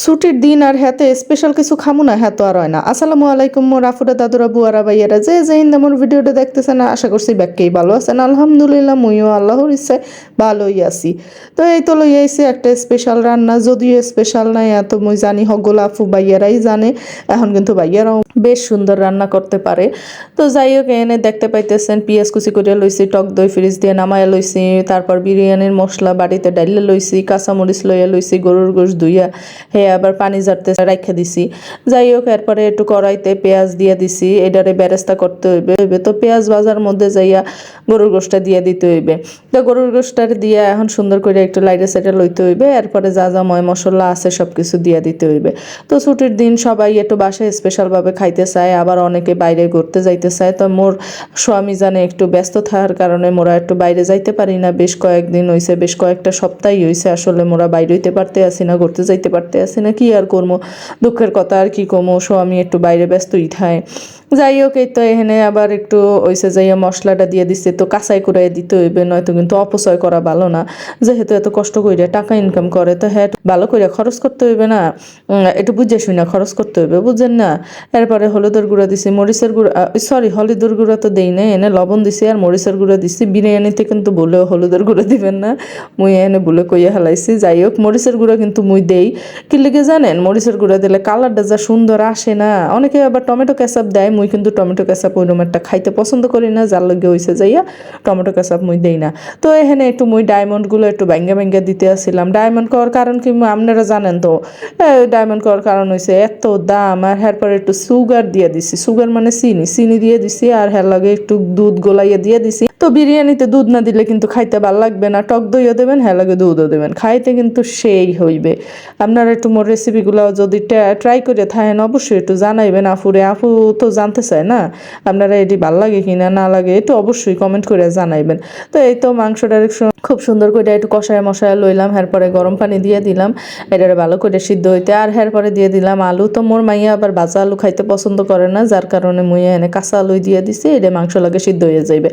ছুটির দিন আর হাতে স্পেশাল কিছু খামু না হ্যাঁ তো আর হয় না। আসসালামু আলাইকুম মোর আফুরা দাদুরা, বুয়ারা, ভাইয়ারা। যে যে মোর ভিডিওটা দেখতেছেন, আশা করছি ব্যাগকেই ভালো আছেন। আলহামদুলিল্লাহ, মুইও আল্লাহর ইচ্ছায় ভালোই আছি। তো এই তো লই আইছি একটা স্পেশাল রান্না, যদিও স্পেশাল নাই এত মুই জানি, হগল আফু ভাইয়ারাই জানে। এখন কিন্তু ভাইয়ারাও বেশ সুন্দর রান্না করতে পারে। তো যাই হোক, এনে দেখতে পাইতেছেন, পিঁয়াজ কুচি করে লইছি, টক দই ফ্রিজ দিয়ে নামায়া লইছি, তারপর বিরিয়ানির মশলা বাড়িতে ডাইলে লইছি, কাঁচামরিচ লইয়া লইছি, গরুর গোশ ধুইয়া হে আবার পানি জারতে রাখা দিছি। যাই হোক, এরপরে একটু কড়াইতে পেঁয়াজ দিয়ে দিছি। এটারে বেরেস্তা করতে হইবে হইবে তো পেঁয়াজ ভাজার মধ্যে যাইয়া গরুর গোশটা দিয়ে দিতে হইবে। তো গরুর গোশটার দিয়ে এখন সুন্দর করে একটু লাইটে সাইডে লইতে হইবে, এরপরে যা যা ময় মশলা আছে সব কিছু দিয়ে দিতে হইবে। তো ছুটির দিন সবাই একটু বাসায় স্পেশালভাবে খাইতে চায়, আবার অনেকে বাইরে ঘুরতে যাইতে চায়। তো মোর স্বামী জানে একটু ব্যস্ত থাকার কারণে মোরা একটু বাইরে যাইতে পারি না। বেশ কয়েকদিন হইছে, বেশ কয়েকটা সপ্তাহই হইছে, আসলে মোরা বাইরে হইতে পারতে আসি না, ঘুরতে যাইতে পারতে আসি না কি আর করব দুঃখের কথা আর কি কমো? আমি একটু বাইরে ব্যস্তই থায় যাই হোক, এই তো এখানে আবার একটু ওইসে যাইয়া মশলাটা দিয়ে দিচ্ছে তো কাঁচাই করে দিতে হইবে, নয়তো কিন্তু অপচয় করা ভালো না। যেহেতু এত কষ্ট করে টাকা ইনকাম করে, তো হ্যাঁ ভালো করে খরচ করতে হইবে না। একটু বুঝে শুনে খরচ করতে হইবে বুঝছেন না? এরপরে হলুদের গুঁড়া দিছি, মরিচের গুঁড়া সরি হলুদের গুঁড়া তো দেই না এনে লবণ দিছি আর মরিচের গুঁড়া দিছি। বিরিয়ানিতে কিন্তু বলে হলুদের গুঁড়া দিবেন না। মুই এনে বলে কইয়া হেলাইছি, যাই হোক, মরিচের গুঁড়া কিন্তু মুই দেই। কি লিগে জানেন, মরিচের গুঁড়া দিলে কালারটা যা সুন্দর আসে না। অনেকে আবার টমেটো কেচাপ দেয় মুই কিন্তু টমেটো কেচাপ ওই একটা খাইতে পছন্দ করি না যার লগে হইছে যাইয়া টমেটো কেচাপ মুই দেই না। তো এখানে একটু মুই ডায়মন্ডগুলো একটু ব্যাঙ্গা ব্যাঙ্গা দিতে আসছিলাম ডায়মন্ড করার কারণ কি আপনারা জানেন তো? ডায়মন্ড করার কারণ হয়েছে এত দাম আর পরে একটু সুগার দিয়ে দিছি। সুগার মানে চিনি চিনি দিয়ে দিছি আর হ্যার লগে একটু দুধ গোলাইয়া দিয়ে দিছি। তো বিরিয়ানিতে দুধ না দিলে কিন্তু খাইতে ভালো লাগবে না। টক দইও দেবেন হ্যাঁ লাগে দুধও দেবেন। খাইতে কিন্তু সেই হইবে। আপনারা একটু মোর রেসিপিগুলো যদি ট্রাই করে থাকেন, অবশ্যই একটু জানাইবেন আফুরে। আফু তো জানতে চায় না, আপনারা এটি ভালো লাগে কিনা, না লাগে, একটু অবশ্যই কমেন্ট করে জানাইবেন। তো এই তো মাংসটা খুব সুন্দর করে একটু কষায় মশায় লইলাম এরপরে গরম পানি দিয়ে দিলাম। এটারে ভালো করে সিদ্ধ হইতে, আর এরপরে দিয়ে দিলাম আলু। তো মোর মাইয়া আবার ভাজা আলু খাইতে পছন্দ করে না, যার কারণে মুইয়া এনে কাঁচা আলু দিয়ে দিছি, এটা মাংস লাগে সিদ্ধ হয়ে যাইবে।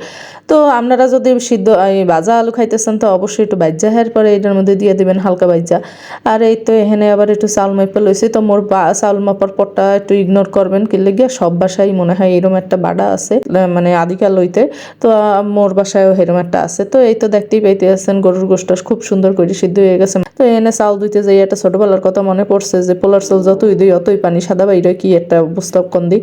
তো আপনারা যদি সিদ্ধ ভাজা আলু খাইতেছেন, তো অবশ্যই একটু বাজ্যা হের পরে এটার মধ্যে দিয়ে দিবেন হালকা বাজ্যা আর এই তো এখানে আবার একটু চাউল মাইপা লইছে, তো মোর বা- চাউল মাপার পরটা একটু ইগনোর করবেন কিনলে লেগে সব বাসায় মনে হয় এরম একটা বাড়া আছে মানে আদিকাল লইতে, তো মোর বাসায়ও এরম একটা আছে। তো এই তো দেখতেই পাইতে আছেন গরুর গোষ্ঠ খুব সুন্দর করে সিদ্ধ হয়ে গেছে। তো এনে চাউল ধুইতে যাই একটা ছোটবেলার কথা মনে পড়ছে যে পোলার চাউল যতই দিই অতই পানি সাদা বাইরে কি একটা অবস্থা কন দিই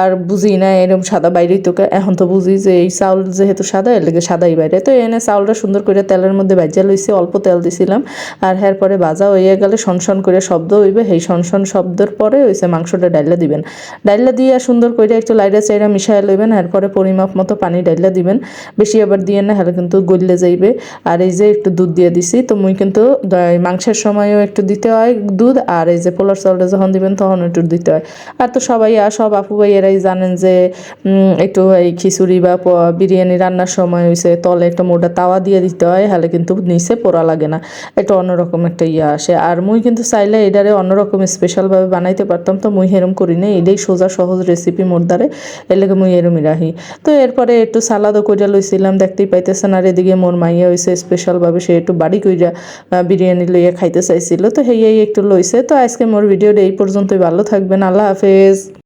আর বুঝি না এরকম সাদা বাইরেই তোকে এখন তো বুঝি যে এই চাউল যেহেতু সাদা, এর লেগে সাদাই বাইরে তো এনে চাউলটা সুন্দর করে তেলের মধ্যে ভাজা লইছি, অল্প তেল দিছিলাম। আর হ্যার পরে ভাজা হয়ে গেলে সনসন করে শব্দ হইবে, সেই সনসন শব্দের পরে হইছে মাংসটা ডাইলা দিবেন। ডাইলা দিয়ে সুন্দর করে একটু লাইরা চাইরা মিশাই লইবেন এরপরে পরিমাপ মতো পানি ডাইলা দিবেন। বেশি আবার দিয়ে না, হলে কিন্তু গললে যাইবে। আর এই যে একটু দুধ দিয়ে দিছি, তো মুই কিন্তু দ- মাংসের সময়ও একটু দিতে হয় দুধ, আর এই যে পোলার চাউলটা যখন দিবেন তখন একটু দিতে হয়। আর তো সবাই, আর সব আপু ভাইয়েরাই জানেন যে একটু এই খিচুড়ি বা বিরিয়ানি রান্নার সময় হইছে তলে একটা মোটা তাওয়া দিয়ে দিতে হয়, হলে কিন্তু নিচে পোড়া লাগে না। এটা অন্যরকম একটা ইয়ে আসে। আর মুই কিন্তু চাইলে এটারে অন্যরকম স্পেশালভাবে বানাইতে পারতাম, তো মুই হেরম করি না এটাই সোজা সহজ রেসিপি মোর দ্বারে, এর লেগে মুই এরমই রাখি তো এরপরে একটু সালাদও কইরা লইছিলাম, দেখতেই পাইতেছেন, আর এদিকে মোর মাইয়া হইছে স্পেশালভাবে সে একটু বাড়ি কইরা বিরিয়ানি লইয়া খাইতে চাইছিল, তো হেয়াই একটু লইছে। তো আজকে মোর ভিডিওটা এই পর্যন্তই। ভালো থাকবেন। আল্লাহ হাফেজ।